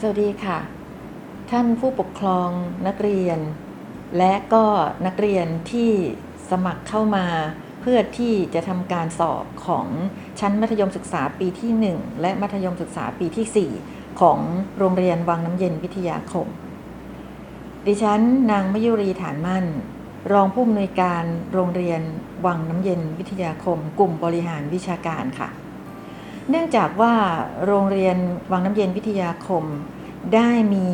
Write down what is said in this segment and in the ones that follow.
สวัสดีค่ะ ท่านผู้ปกครองนักเรียน และก็นักเรียนที่สมัครเข้ามา เพื่อที่จะทำการสอบของชั้นมัธยมศึกษาปีที่ 1 และมัธยมศึกษาปีที่ 4 ของโรงเรียนวังน้ำเย็นวิทยาคม ดิฉันนางมยุรีฐานมั่น รองผู้อำนวยการโรงเรียนวังน้ำเย็นวิทยาคม กลุ่มบริหารวิชาการค่ะ เนื่องจากว่าโรงเรียนวังน้ำเย็นวิทยาคม ได้มี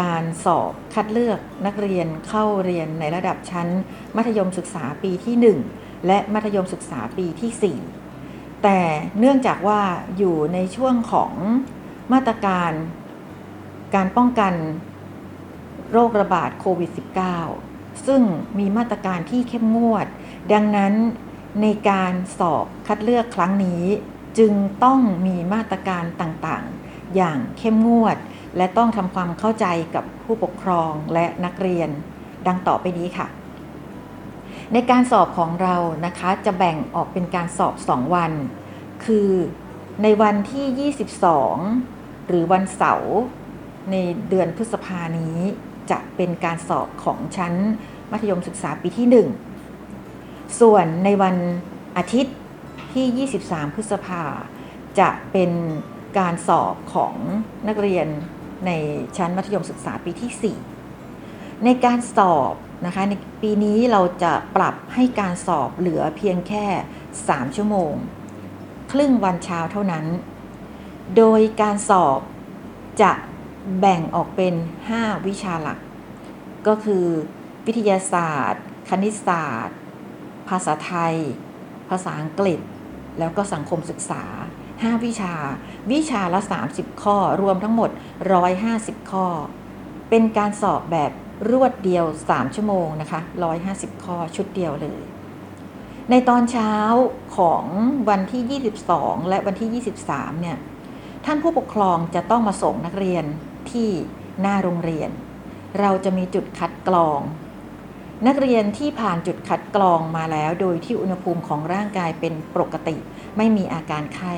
การสอบคัดเลือกนักเรียนเข้าเรียนในระดับชั้น มัธยมศึกษาปีที่ 1 และมัธยมศึกษาปีที่ 4 แต่เนื่องจากว่าอยู่ในช่วงของมาตรการการป้องกันโรคระบาดโควิด -19 ซึ่งมีมาตรการที่เข้มงวด ดังนั้นในการสอบคัดเลือกครั้งนี้ จึงต้องมีมาตรการต่างๆ อย่างเข้มงวด และต้องทำความเข้าใจกับผู้ปกครองและนักเรียน ดังต่อไปนี้ค่ะ ในการสอบของเรานะคะจะแบ่งออกเป็นการสอบ 2 วัน คือในวันที่ 22 หรือวันเสาร์ในเดือนพฤษภานี้จะเป็นการสอบของชั้นมัธยมศึกษาปีที่ 1 ส่วนในวันอาทิตย์ ที่ 23 พฤษภา จะเป็นการสอบของนักเรียนในชั้นมัธยมศึกษาปีที่ 4 ในการสอบนะคะในปีนี้เราจะปรับให้การสอบเหลือเพียงแค่ 3 ชั่วโมง ครึ่งวันเช้าเท่านั้น โดยการสอบจะแบ่งออกเป็น 5 วิชาหลัก ก็คือวิทยาศาสตร์ คณิตศาสตร์ ภาษาไทย ภาษาอังกฤษ แล้วก็สังคมศึกษา 5 วิชา วิชาละ 30 ข้อรวมทั้งหมด 150 ข้อ เป็นการสอบแบบรวดเดียว 3 ชั่วโมงนะคะ 150 ข้อชุดเดียวเลย ในตอนเช้าของวันที่ 22 และวันที่ 23 เนี่ย ท่านผู้ปกครองจะต้องมาส่งนักเรียนที่หน้าโรงเรียน เราจะมีจุดคัดกรอง นักเรียนที่ผ่านจุดคัดกรองมาแล้ว โดยที่อุณหภูมิของร่างกายเป็นปกติ ไม่มีอาการไข้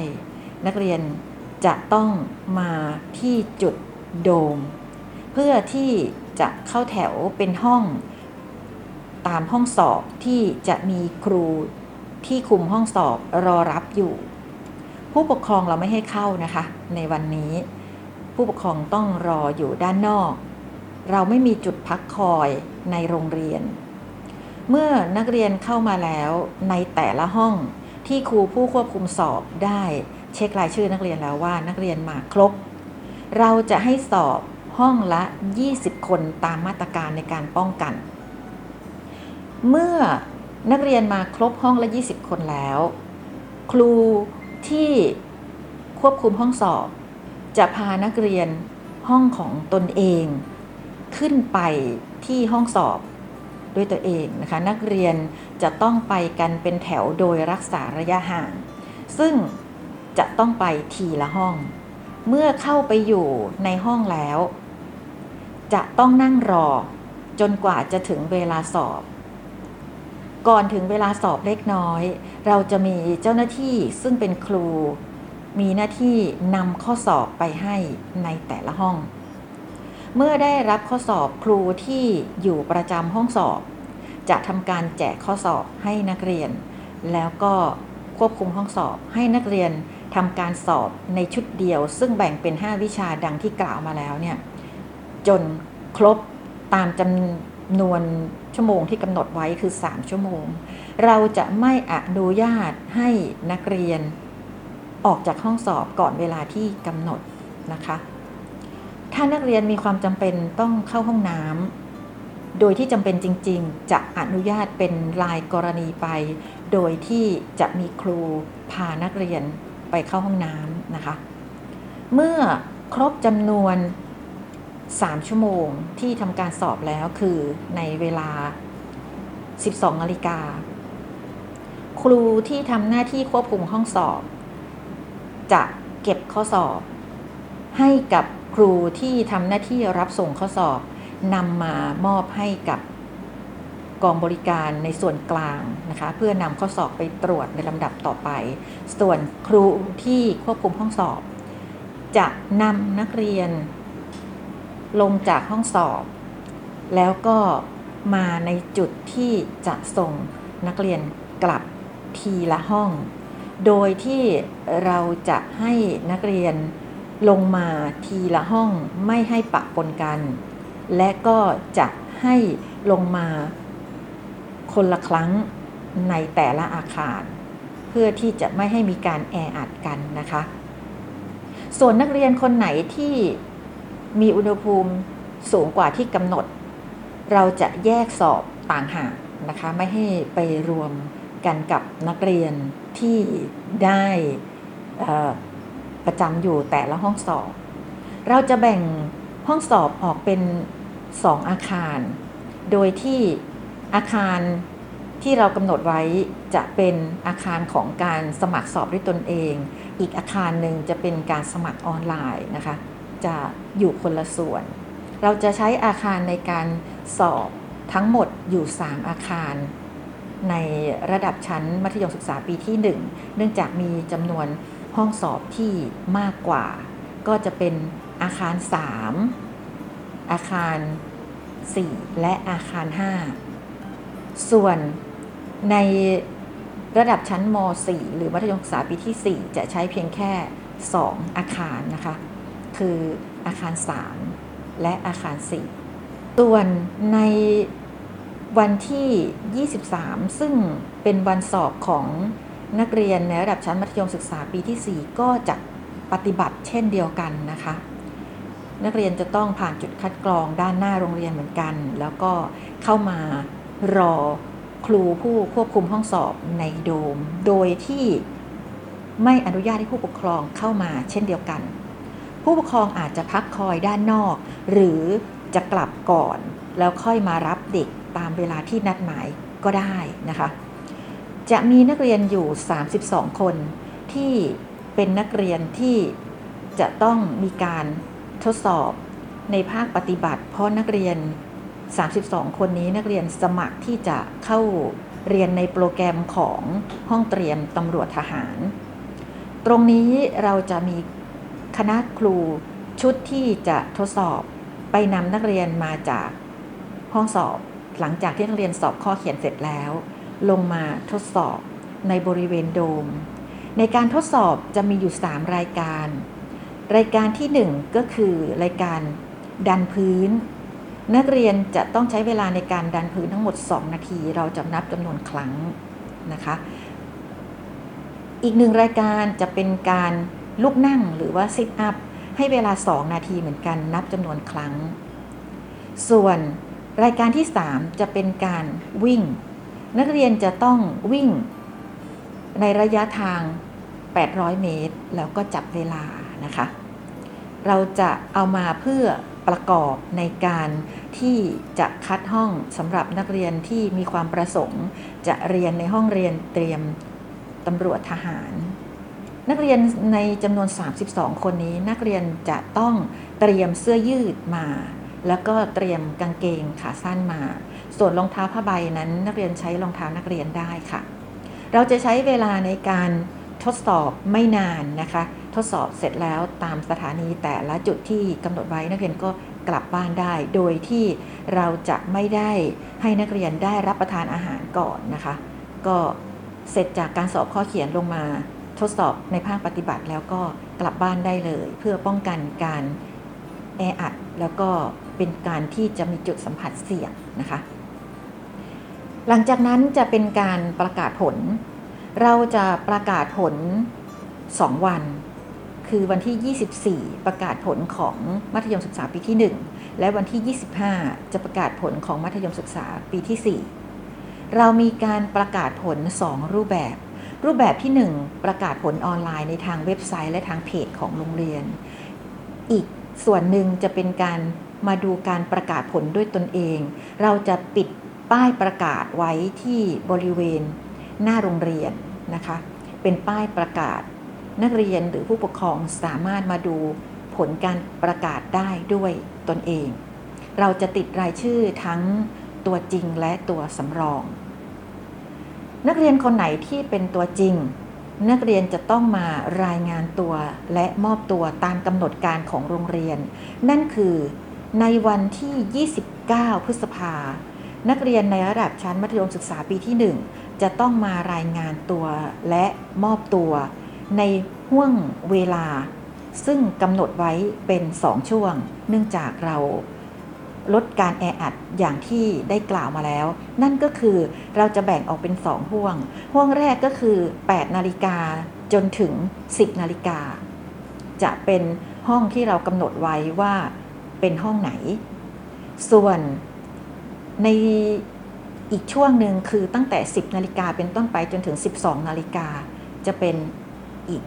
นักเรียนจะต้องมาที่จุดโดม เพื่อที่จะเข้าแถวเป็นห้องตามห้องสอบที่จะมีครูที่คุมห้องสอบรอรับอยู่ ผู้ปกครองเราไม่ให้เข้านะคะ ในวันนี้ ผู้ปกครองต้องรออยู่ด้านนอก เราไม่มีจุดพักคอยในโรงเรียน เมื่อนักเรียนเข้ามาแล้วในแต่ละห้องที่ครูผู้ควบคุมสอบได้เช็ครายชื่อนักเรียนแล้วว่านักเรียนมาครบ เราจะให้สอบห้องละ 20 คนตามมาตรการในการป้องกัน เมื่อนักเรียนมาครบห้องละ 20 คนแล้ว ครูที่ควบคุมห้องสอบ จะพานักเรียนห้องของตนเอง ขึ้นไปที่ห้องสอบด้วยตัวเองนะคะนักเรียนจะต้องไปกันเป็นแถวโดยรักษาระยะห่าง ซึ่งจะต้องไปทีละห้อง เมื่อเข้าไปอยู่ในห้องแล้ว จะต้องนั่งรอจนกว่าจะถึงเวลาสอบ ก่อนถึงเวลาสอบเล็กน้อย เราจะมีเจ้าหน้าที่ซึ่งเป็นครู มีหน้าที่นำข้อสอบไปให้ในแต่ละห้อง เมื่อได้รับข้อสอบครูที่อยู่ประจำห้องสอบ จะทำการแจกข้อสอบให้นักเรียน แล้วก็ควบคุมห้องสอบให้นักเรียนทำการสอบในชุดเดียว ซึ่งแบ่งเป็น 5 วิชาดังที่กล่าวมาแล้วเนี่ยจนครบตามจำนวนชั่วโมงที่กำหนดไว้คือ 3 ชั่วโมง เราจะไม่อนุญาตให้นักเรียนออกจากห้องสอบก่อนเวลาที่กำหนดนะคะ ถ้านักเรียนมีความจำเป็นต้องเข้าห้องน้ำโดยที่จำเป็นจริง ๆ จะอนุญาตเป็นรายกรณีไป โดยที่จะมีครูพานักเรียนไปเข้าห้องน้ำนะคะ เมื่อครบจำนวน 3 ชั่วโมงที่ทำการสอบแล้วคือในเวลา 12นาฬิกาครูที่ทำหน้าที่ควบคุมห้องสอบ จะเก็บข้อสอบ ให้กับ ครูที่ทำหน้าที่รับส่งข้อสอบนำมามอบให้กับกองบริการในส่วนกลางนะคะเพื่อนำข้อสอบไปตรวจในลำดับต่อไป ส่วนครูที่ควบคุมห้องสอบ จะนำนักเรียน ลงจากห้องสอบ แล้วก็มาในจุดที่จะส่งนักเรียนกลับทีละห้อง โดยที่เราจะให้นักเรียน ลงมาทีละห้องไม่ให้ปะปนกัน และก็จะให้ลงมาคนละครั้งในแต่ละอาคาร เพื่อที่จะไม่ให้มีการแออัดกันนะคะ ส่วนนักเรียนคนไหนที่มีอุณหภูมิสูงกว่าที่กำหนด เราจะแยกสอบต่างหากนะคะ ไม่ให้ไปรวมกันกับนักเรียนที่ได้ ประจำอยู่แต่ละห้องสอบ เราจะแบ่งห้องสอบออกเป็น 2 อาคาร โดยที่อาคารที่เรากำหนดไว้จะเป็นอาคารของการสมัครสอบด้วยตนเอง อีกอาคารหนึ่งจะเป็นการสมัครออนไลน์นะคะ จะอยู่คนละส่วน เราจะใช้อาคารในการสอบทั้งหมดอยู่ 3 อาคารในระดับชั้นมัธยมศึกษาปีที่ 1 เนื่องจากมีจำนวน ห้องสอบที่มากกว่า ก็จะเป็นอาคาร 3 อาคาร 4 และอาคาร 5 ส่วนในระดับชั้นม .4 หรือมัธยมศึกษาปีที่ 4 จะใช้เพียงแค่ 2 อาคารนะคะ คืออาคาร 3 และอาคาร 4 ส่วนในวันที่ 23 ซึ่งเป็นวันสอบของ นักเรียนในระดับชั้นมัธยมศึกษาปีที่ 4 ก็จะปฏิบัติเช่นเดียวกันนะคะ นักเรียนจะต้องผ่านจุดคัดกรองด้านหน้าโรงเรียนเหมือนกัน แล้วก็เข้ามารอครูผู้ควบคุมห้องสอบในโดม โดยที่ไม่อนุญาตให้ผู้ปกครองเข้ามาเช่นเดียวกัน ผู้ปกครองอาจจะพักคอยด้านนอก หรือจะกลับก่อน แล้วค่อยมารับเด็กตามเวลาที่นัดหมายก็ได้นะคะ จะมีนักเรียนอยู่ 32 คนที่เป็นนักเรียนที่จะต้องมีการทดสอบในภาคปฏิบัติ เพราะนักเรียน 32 คนนี้นักเรียนสมัครที่จะเข้าเรียนในโปรแกรมของห้องเตรียมตำรวจทหาร ตรงนี้เราจะมีคณะครูชุดที่จะทดสอบไปนำนักเรียนมาจากห้องสอบ หลังจากที่นักเรียนสอบข้อเขียนเสร็จแล้ว ลงมาทดสอบในบริเวณโดม ในการทดสอบจะมีอยู่ 3 รายการ รายการที่ 1 ก็คือรายการดันพื้น นักเรียนจะต้องใช้เวลาในการดันพื้นทั้งหมด 2 นาที เราจะนับจำนวนครั้งนะคะ อีกหนึ่งรายการจะเป็นการลุกนั่งหรือว่าซิทอัพให้เวลา 2 นาทีเหมือนกันนับจำนวนครั้ง ส่วนรายการที่ 3 จะเป็นการวิ่ง นักเรียนจะต้องวิ่งในระยะทาง 800 เมตร แล้วก็จับเวลานะคะ เราจะเอามาเพื่อประกอบในการที่จะคัดห้องสำหรับนักเรียนที่มีความประสงค์ จะเรียนในห้องเรียนเตรียมตำรวจทหาร นักเรียนในจำนวน 32 คนนี้ นักเรียนจะต้องเตรียมเสื้อยืดมา แล้วก็เตรียมกางเกงขาสั้นมา ส่วนรองเท้าผ้าใบนั้น นักเรียนใช้รองเท้านักเรียนได้ค่ะ เราจะใช้เวลาในการทดสอบไม่นานนะคะ ทดสอบเสร็จแล้วตามสถานีแต่ละจุดที่กำหนดไว้นักเรียนก็กลับบ้านได้ โดยที่เราจะไม่ได้ให้นักเรียนได้รับประทานอาหารก่อนนะคะ ก็เสร็จจากการสอบข้อเขียนลงมาทดสอบในภาคปฏิบัติแล้วก็กลับบ้านได้เลย เพื่อป้องกันการแออัดแล้วก็เป็นการที่จะมีจุดสัมผัสเสี่ยงนะคะ หลังจากนั้นจะเป็นการประกาศผล เราจะประกาศผล 2 วัน คือวันที่ 24 ประกาศผลของมัธยมศึกษาปีที่ 1 และวันที่ 25 จะประกาศผลของมัธยมศึกษาปีที่ 4 เรามีการประกาศผล 2 รูปแบบ รูปแบบที่ 1 ประกาศผลออนไลน์ในทางเว็บไซต์และทางเพจของโรงเรียน อีกส่วนหนึ่งจะเป็นการมาดูการประกาศผลด้วยตนเอง เราจะปิด ป้ายประกาศไว้ที่บริเวณหน้าโรงเรียนนะคะ เป็นป้ายประกาศ นักเรียนหรือผู้ปกครองสามารถมาดูผลการประกาศได้ด้วยตนเอง เราจะติดรายชื่อทั้งตัวจริงและตัวสำรอง นักเรียนคนไหนที่เป็นตัวจริง นักเรียนจะต้องมารายงานตัวและมอบตัวตามกำหนดการของโรงเรียน นั่นคือในวันที่ 29 พฤษภา นักเรียนในระดับชั้นมัธยมศึกษาปีที่ 1 จะต้องมารายงานตัวและมอบตัว ในห่วงเวลา ซึ่งกำหนดไว้เป็น 2 ช่วง เนื่องจากเราลดการแออัดอย่างที่ได้กล่าวมาแล้ว นั่นก็คือเราจะแบ่งออกเป็น 2 ห่วง ห่วงแรกก็คือ 8 นาฬิกาจนถึง 10 นาฬิกา จะเป็นห้องที่เรากำหนดไว้ว่าเป็นห้องไหน ส่วน ในอีกช่วงหนึ่งคือตั้งแต่ 10 นาฬิกาเป็นต้นไปจนถึง 12 นาฬิกาจะเป็นอีก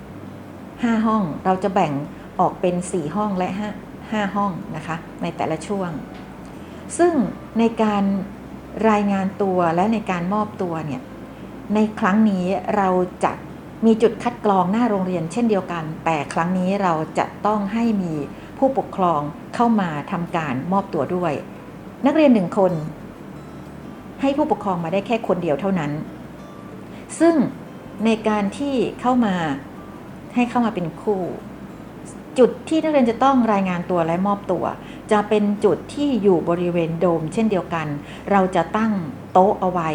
5 ห้อง เราจะแบ่งออกเป็น 4 ห้องและ 5 5 ห้องนะคะ ในแต่ละช่วง ซึ่งในการรายงานตัวและในการมอบตัวเนี่ย ในครั้งนี้เราจะมีจุดคัดกรองหน้าโรงเรียนเช่นเดียวกัน แต่ครั้งนี้เราจะต้องให้มีผู้ปกครองเข้ามาทำการมอบตัวด้วย นักเรียนหนึ่งคน ให้ผู้ปกครองมาได้แค่คนเดียวเท่านั้น ซึ่งในการที่เข้ามาให้เข้ามาเป็นคู่ จุดที่นักเรียนจะต้องรายงานตัวและมอบตัว จะเป็นจุดที่อยู่บริเวณโดม เช่นเดียวกัน เราจะตั้งโต๊ะเอาไว้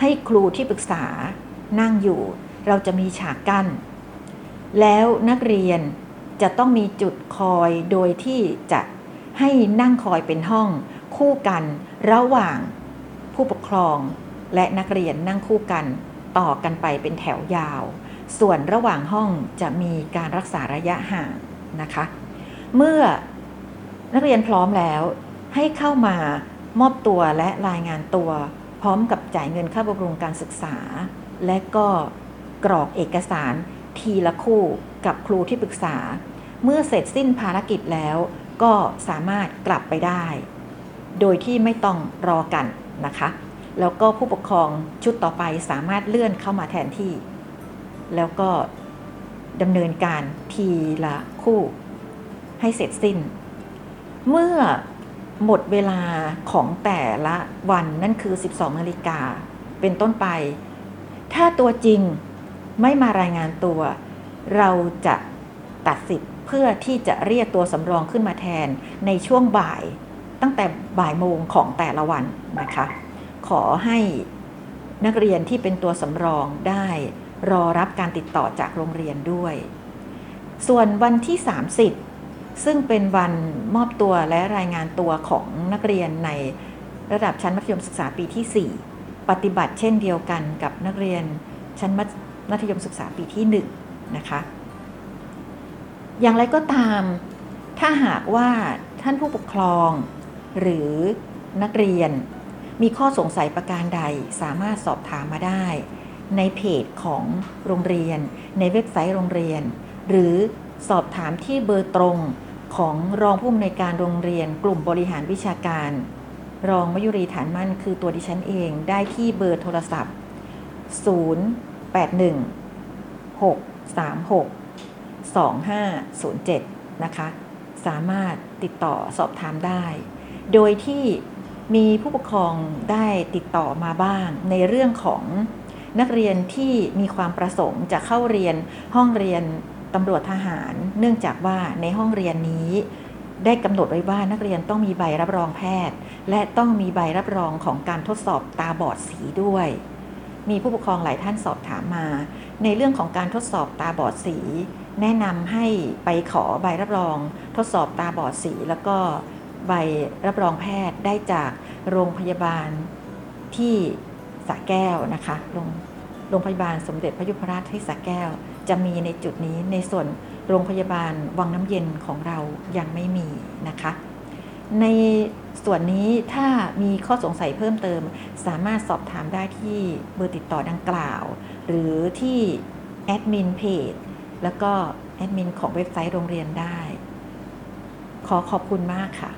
ให้ครูที่ปรึกษานั่งอยู่ เราจะมีฉากกั้น แล้วนักเรียนจะต้องมีจุดคอยโดยที่จะให้นั่งคอยเป็นห้อง คู่กัน ระหว่างผู้ปกครองและนักเรียนนั่งคู่กันต่อกันไปเป็นแถวยาว ส่วนระหว่างห้องจะมีการรักษาระยะห่างนะคะ เมื่อนักเรียนพร้อมแล้วให้เข้ามามอบตัวและรายงานตัว พร้อมกับจ่ายเงินค่าบำรุงการศึกษา และก็กรอกเอกสารทีละคู่กับครูที่ปรึกษา เมื่อเสร็จสิ้นภารกิจแล้วก็สามารถกลับไปได้ โดยที่ไม่ต้องรอกันนะคะ แล้วก็ผู้ปกครองชุดต่อไปสามารถเลื่อนเข้ามาแทนที่ แล้วก็ดำเนินการทีละคู่ให้เสร็จสิ้น เมื่อหมดเวลาของแต่ละวันนั่นคือ 12นาฬิกาเป็นต้นไป ถ้าตัวจริงไม่มารายงานตัว เราจะตัดสิทธิ์เพื่อที่จะเรียกตัวสำรองขึ้นมาแทนในช่วงบ่าย ตั้งแต่บ่ายโมงของแต่ละวันนะคะ ขอให้นักเรียนที่เป็นตัวสำรองได้รอรับการติดต่อจากโรงเรียนด้วย ส่วนวันที่ 30 ซึ่งเป็นวันมอบตัวและรายงานตัวของนักเรียนในระดับชั้นมัธยมศึกษาปีที่ 4 ปฏิบัติเช่นเดียวกันกับนักเรียนชั้นมัธยมศึกษาปีที่ 1 นะคะ อย่างไรก็ตาม ถ้าหากว่าท่านผู้ปกครอง หรือนักเรียน มีข้อสงสัยประการใดสามารถสอบถามมาได้ ในเพจของโรงเรียน ในเว็บไซต์โรงเรียน หรือสอบถามที่เบอร์ตรงของรองผู้อำนวยการโรงเรียน กลุ่มบริหารวิชาการ รองมยุรีฐานมั่นคือตัวดิฉันเองได้ที่เบอร์โทรศัพท์ 081 636 2507 นะคะ สามารถติดต่อสอบถามได้ โดยที่มีผู้ปกครองได้ติดต่อมาบ้าง ในเรื่องของนักเรียนที่มีความประสงค์จะเข้าเรียนห้องเรียนตำรวจทหาร เนื่องจากว่าในห้องเรียนนี้ ได้กำหนดไว้ว่านักเรียนต้องมีใบรับรองแพทย์ และต้องมีใบรับรองของการทดสอบตาบอดสีด้วย มีผู้ปกครองหลายท่านสอบถามมา ในเรื่องของการทดสอบตาบอดสี แนะนำให้ไปขอใบรับรอง ทดสอบตาบอดสีแล้วก็ ใบรับรองแพทย์ได้จากโรงพยาบาลที่สระแก้วนะคะโรงโรงพยาบาลสมเด็จพระยุพราชที่สระแก้ว จะมีในจุดนี้ในส่วนโรงพยาบาลวังน้ำเย็นของเรายังไม่มีนะคะ ในส่วนนี้ถ้ามีข้อสงสัยเพิ่มเติม สามารถสอบถามได้ที่เบอร์ติดต่อดังกล่าว หรือที่แอดมินเพจแล้วก็แอดมินของเว็บไซต์โรงเรียนได้ ขอขอบคุณมากค่ะ